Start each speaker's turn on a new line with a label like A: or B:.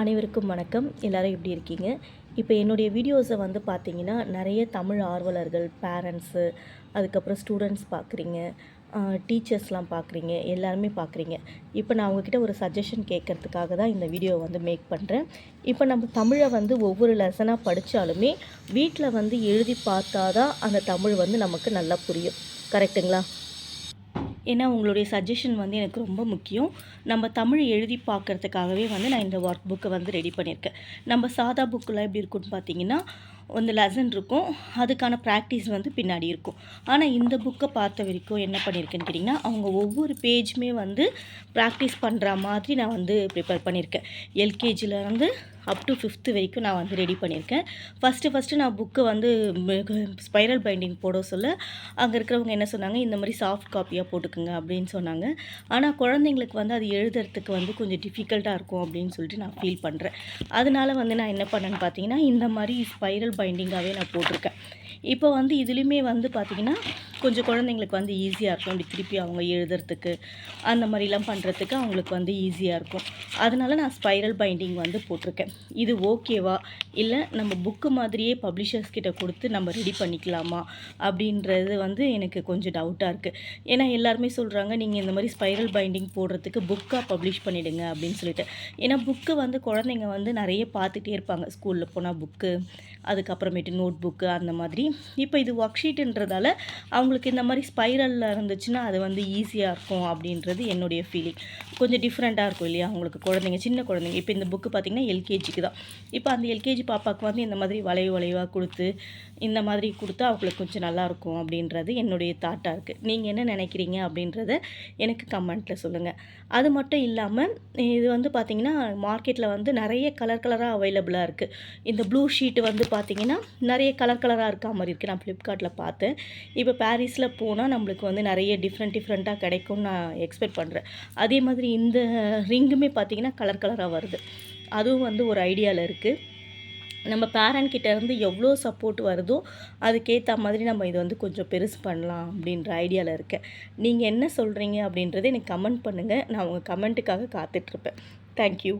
A: அனைவருக்கும் வணக்கம். எல்லாரும் எப்படி இருக்கீங்க? இப்போ என்னுடைய வீடியோஸை வந்து பார்த்தீங்கன்னா நிறைய தமிழ் ஆர்வலர்கள் பேரண்ட்ஸு அதுக்கப்புறம் ஸ்டூடெண்ட்ஸ் பார்க்குறீங்க. டீச்சர்ஸ்லாம் பார்க்குறீங்க. எல்லாருமே பார்க்குறீங்க. இப்போ நான் உங்ககிட்ட ஒரு சஜஷன் கேட்கறதுக்காக தான் இந்த வீடியோ வந்து மேக் பண்ணுறேன் இப்போ நம்ம தமிழை வந்து ஒவ்வொரு லெசனாக படித்தாலுமே வீட்டில் வந்து எழுதி பார்த்தா தான் அந்த தமிழ் வந்து நமக்கு நல்லா புரியும். கரெக்டுங்களா ஏன்னா உங்களுடைய சஜஷன் வந்து எனக்கு ரொம்ப முக்கியம். நம்ம தமிழ் எழுதி பார்க்கறதுக்காகவே வந்து நான் இந்த ஒர்க் புக்கை வந்து ரெடி பண்ணியிருக்கேன். நம்ம சாதா புக்கெலாம் எப்படி இருக்கும்னு பார்த்தீங்கன்னா அந்த லெசன் இருக்கும். அதுக்கான ப்ராக்டிஸ் வந்து பின்னாடி இருக்கும். ஆனால் இந்த புக்கை பார்த்த வரைக்கும் என்ன பண்ணியிருக்கேன்னு கேட்டிங்கன்னா அவங்க ஒவ்வொரு பேஜுமே வந்து ப்ராக்டிஸ் பண்ணுற மாதிரி நான் வந்து ப்ரிப்பேர் பண்ணியிருக்கேன். எல்கேஜிலேருந்து அப் டு ஃபிஃப்த்து வரைக்கும் நான் வந்து ரெடி பண்ணியிருக்கேன். ஃபஸ்ட்டு ஃபஸ்ட்டு நான் புக்கு வந்து ஸ்பைரல் பைண்டிங் போட சொல்ல அங்கே இருக்கிறவங்க என்ன சொன்னாங்க இந்த மாதிரி சாஃப்ட் காப்பியாக போட்டுக்குங்க அப்படின்னு சொன்னாங்க. ஆனால் குழந்தைங்களுக்கு வந்து அது எழுதுறதுக்கு வந்து கொஞ்சம் டிஃபிகல்ட்டாக இருக்கும் அப்படின்னு சொல்லிட்டு நான் ஃபீல் பண்ணுறேன் அதனால வந்து நான் என்ன பண்ணேன்னு பார்த்தீங்கன்னா இந்த மாதிரி ஸ்பைரல் பைண்டிங்காகவே நான் போட்டிருக்கேன். இப்போ வந்து இதுலேயுமே வந்து பார்த்திங்கன்னா கொஞ்சம் குழந்தைங்களுக்கு வந்து ஈஸியாக இருக்கும். இப்படி திருப்பி அவங்க எழுதுறதுக்கு அந்த மாதிரிலாம் பண்ணுறதுக்கு அவங்களுக்கு வந்து ஈஸியாக இருக்கும். அதனால் நான் ஸ்பைரல் பைண்டிங் வந்து போட்டிருக்கேன். இது ஓகேவா இல்லை நம்ம புக்கு மாதிரியே பப்ளிஷர்ஸ் கிட்ட கொடுத்து நம்ம ரெடி பண்ணிக்கலாமா? அப்படின்றது வந்து எனக்கு கொஞ்சம் டவுட்டாக இருக்குது ஏன்னா எல்லாருமே சொல்கிறாங்க நீங்கள் இந்த மாதிரி ஸ்பைரல் பைண்டிங் போடுறதுக்கு புக்காக பப்ளிஷ் பண்ணிவிடுங்க அப்படின்னு சொல்லிட்டு. ஏன்னா புக்கு வந்து குழந்தைங்க வந்து நிறைய பார்த்துட்டே இருப்பாங்க. ஸ்கூலில் போனால் புக்கு அதுக்கப்புறமேட்டு நோட் புக்கு அந்த மாதிரி. இப்போ இது ஒர்க் ஷீட்டுன்றதால அவங்க அவங்களுக்கு இந்த மாதிரி ஸ்பைரலில் இருந்துச்சுன்னா அது வந்து ஈஸியாக இருக்கும் அப்படின்றது என்னுடைய ஃபீலிங் கொஞ்சம் டிஃப்ரெண்ட்டாக இருக்கும் இல்லையா? அவங்களுக்கு குழந்தைங்க சின்ன குழந்தைங்க. இப்போ இந்த புக்கு பார்த்திங்கன்னா எல்கேஜிக்கு தான். இப்போ அந்த எல்கேஜி பாப்பாவுக்கு வந்து இந்த மாதிரி வளைவு வளைவாக கொடுத்து இந்த மாதிரி கொடுத்தா அவங்களுக்கு கொஞ்சம் நல்லாயிருக்கும் அப்படின்றது என்னுடைய தாட்டாக இருக்குது நீங்கள் என்ன நினைக்கிறீங்க அப்படின்றத எனக்கு கமெண்ட்டில் சொல்லுங்கள் அது மட்டும் இல்லாமல் இது வந்து பார்த்திங்கன்னா மார்க்கெட்டில் வந்து நிறைய கலர் கலராக அவைலபிளாக இருக்குது இந்த ப்ளூ ஷீட்டு வந்து பார்த்திங்கன்னா நிறைய கலர் கலராக இருக்கா மாதிரி இருக்குது நான் ஃப்ளிப்கார்ட்டில் பார்த்தேன். இப்போ சாரீஸில் போனால் நம்மளுக்கு வந்து நிறைய டிஃப்ரெண்ட் டிஃப்ரெண்ட்டாக கிடைக்கும்னு நான் எக்ஸ்பெக்ட் பண்ணுறேன் அதே மாதிரி இந்த ரிங்குமே பார்த்திங்கன்னா கலர் கலராக வருது. அதுவும் வந்து ஒரு ஐடியாவில் இருக்குது நம்ம பேரண்ட் கிட்ட இருந்து எவ்வளோ சப்போர்ட் வருதோ அதுக்கேற்ற மாதிரி நம்ம இதை வந்து கொஞ்சம் பெருசு பண்ணலாம் அப்படின்ற ஐடியாவில் இருக்கேன். நீங்கள் என்ன சொல்கிறீங்க அப்படின்றத எனக்கு கமெண்ட் பண்ணுங்கள் நான் உங்கள் கமெண்ட்டுக்காக காத்துட்ருப்பேன் தேங்க்யூ